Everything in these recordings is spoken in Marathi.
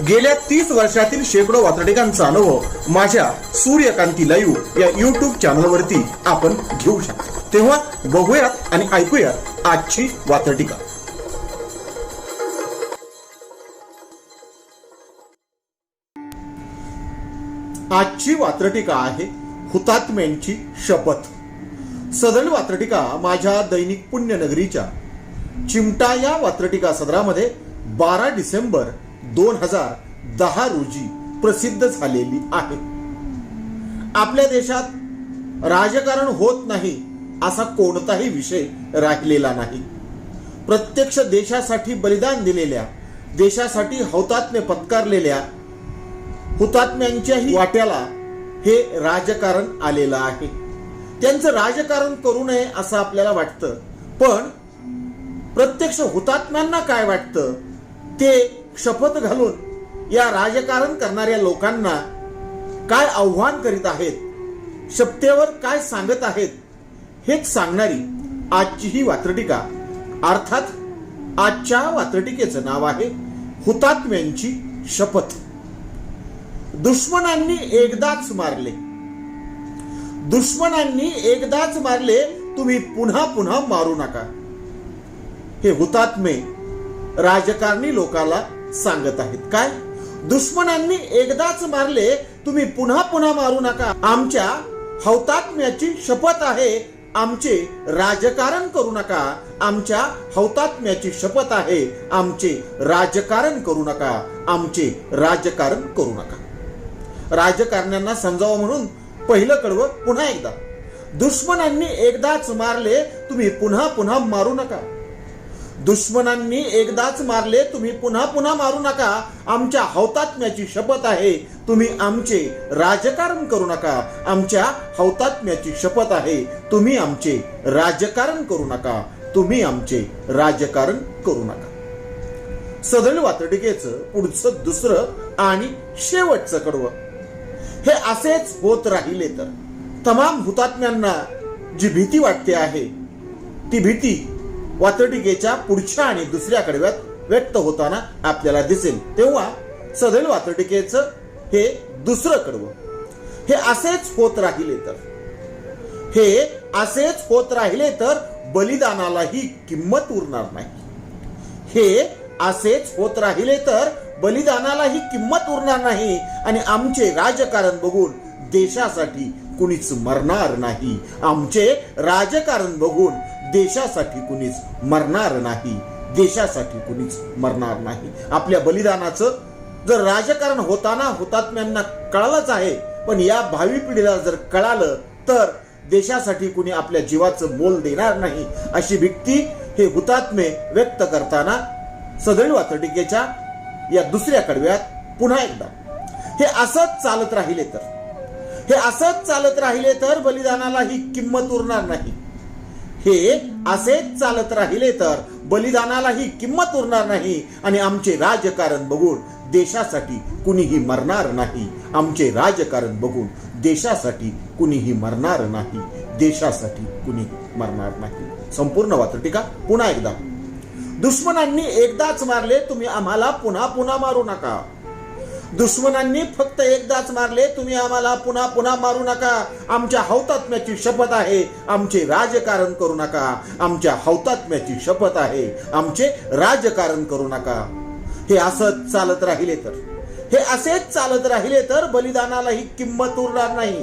गेल्या तीस वर्षातील शेकडो वातडिकांचा अनुभव माझ्या सूर्यकांती लाईव्ह या युट्यूब चॅनलवरती आपण घेऊ शकतो. तेव्हा बघूयात आणि ऐकूयात आजची वातडिका आजची वात्रटिका आहे हुतात्म्यांची शपथ. सदन वात्रटिका माझ्या दैनिक पुण्यनगरीच्या चिमटा या वात्रटिका सदरामध्ये बारा डिसेंबर दोन हजार दहा रोजी प्रसिद्ध झालेली आहे. आपल्या देशात राजकारण होत नाही असा कोणताही विषय राहिलेला नाही. प्रत्यक्ष देशासाठी बलिदान दिलेल्या देशासाठी हौतात्म्य पत्कारलेल्या हुतात्म्यांच्याही वाट्याला हे राजकारण आलेलं आहे. त्यांचं राजकारण करू नये असं आपल्याला वाटतं. पण प्रत्यक्ष हुतात्म्यांना काय वाटतं? ते शपथ घालून या राजकारण करणाऱ्या लोकांना काय आव्हान करीत आहेत सत्तेवर काय सांगत आहेत हेच सांगणारी आजची ही वात्रटिका अर्थात आजच्या वात्रटिकेचं नाव आहे हुतात्म्यांची शपथ. दुश्मनांनी एकदाच मारले. दुश्मनांनी एकदाच मारले तुम्ही पुन्हा पुन्हा मारू नका. हे हुतात्मे राजकारणी लोकाला सांगत आहेत. काय? दुश्मनांनी एकदाच मारले तुम्ही पुन्हा पुन्हा मारू नका. आमच्या हौतात्म्याची शपथ आहे. आमचे राजकारण करू नका. आमच्या हौतात्म्याची शपथ आहे. आमचे राजकारण करू नका. आमचे राजकारण करू नका. राजकारण्यांना समजावं म्हणून पहिलं कडवं पुन्हा एकदा. दुश्मनांनी एकदाच मारले तुम्ही पुन्हा पुन्हा मारू नका. दुश्मनांनी एकदाच मारले तुम्ही पुन्हा पुन्हा मारू नका. आमच्या हौतात्म्याची शपथ आहे. तुम्ही आमचे राजकारण करू नका. आमच्या हौतात्म्याची शपथ आहे. तुम्ही आमचे राजकारण करू नका. तुम्ही आमचे राजकारण करू नका. सदळ वातडिकेचं पुढचं दुसरं आणि शेवटचं कडवं. हे असेच होत राहिले तर. तमाम हुतात्म्यांना जी भीती वाटते आहे ती भीती वातडिकेच्या पुढच्या आणि दुसऱ्या कडव्यात व्यक्त होताना आपल्याला दिसेल. तेव्हा सदैल वातडिकेचं हे दुसरं कडवं. हे असेच होत राहिले तर. हे असेच होत राहिले तर बलिदानालाही किंमत उरणार नाही. हे असेच होत राहिले तर बलिदानालाही किंमत उरणार नाही आणि आमचे राजकारण बघून देशासाठी कुणीच मरणार नाही. आमचे राजकारण बघून देशासाठी कुणीच मरणार नाही. देशासाठी कुणीच मरणार नाही. आपल्या बलिदानाचं जर राजकारण होताना हुतात्म्यांना कळालंच आहे पण या भावी पिढीला जर कळालं तर देशासाठी कुणी आपल्या जीवाचं मोल देणार नाही अशी भीती हे हुतात्मे व्यक्त करताना सदैव वातटिकेच्या या दुसऱ्या कडव्यात पुन्हा एकदा. हे असंच चालत राहिले तर. हे असंच चालत राहिले तर बलिदानाला ही किंमत उरणार नाही. हे असेच चालत राहिले तर बलिदानालाही किंमत उरणार नाही आणि आमचे राजकारण बघून देशासाठी कुणीही मरणार नाही. आमचे राजकारण बघून देशासाठी कुणीही मरणार नाही. देशासाठी कुणी मरणार नाही. संपूर्ण वात्रटिका पुन्हा एकदा. दुश्मनांनी एकदाच मारले तुम्ही आम्हाला पुन्हा पुन्हा मारू नका. दुश्मनांनी फक्त एकदाच मारले तुम्ही आम्हाला पुन्हा पुन्हा मारू नका. आमच्या हौतात्म्याची शपथ आहे. आमचे राजकारण करू नका. आमच्या हौतात्म्याची शपथ आहे. आमचे राजकारण करू नका. हे असंच चालत राहिले तर. हे असेच चालत राहिले तर बलिदानालाही किंमत उरणार नाही.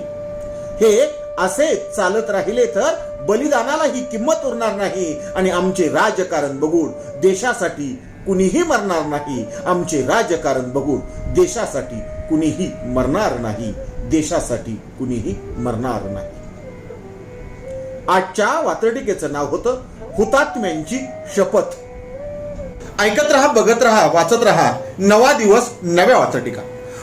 हे असेच चालत राहिले तर बलिदानाला ही किंमत उरणार नाही. आणि आमचे राजकारण बघून देशासाठी कुणीही मरणार नाही. आमचे राजकारण बघून देशासाठी कुणीही मरणार नाही. देशासाठी कुणीही मरणार नाही. आजच्या वातडिकेचं नाव होतं हुतात्म्यांची शपथ. ऐकत रहा बघत रहा वाचत रहा. नवा दिवस नव्या वाचटिका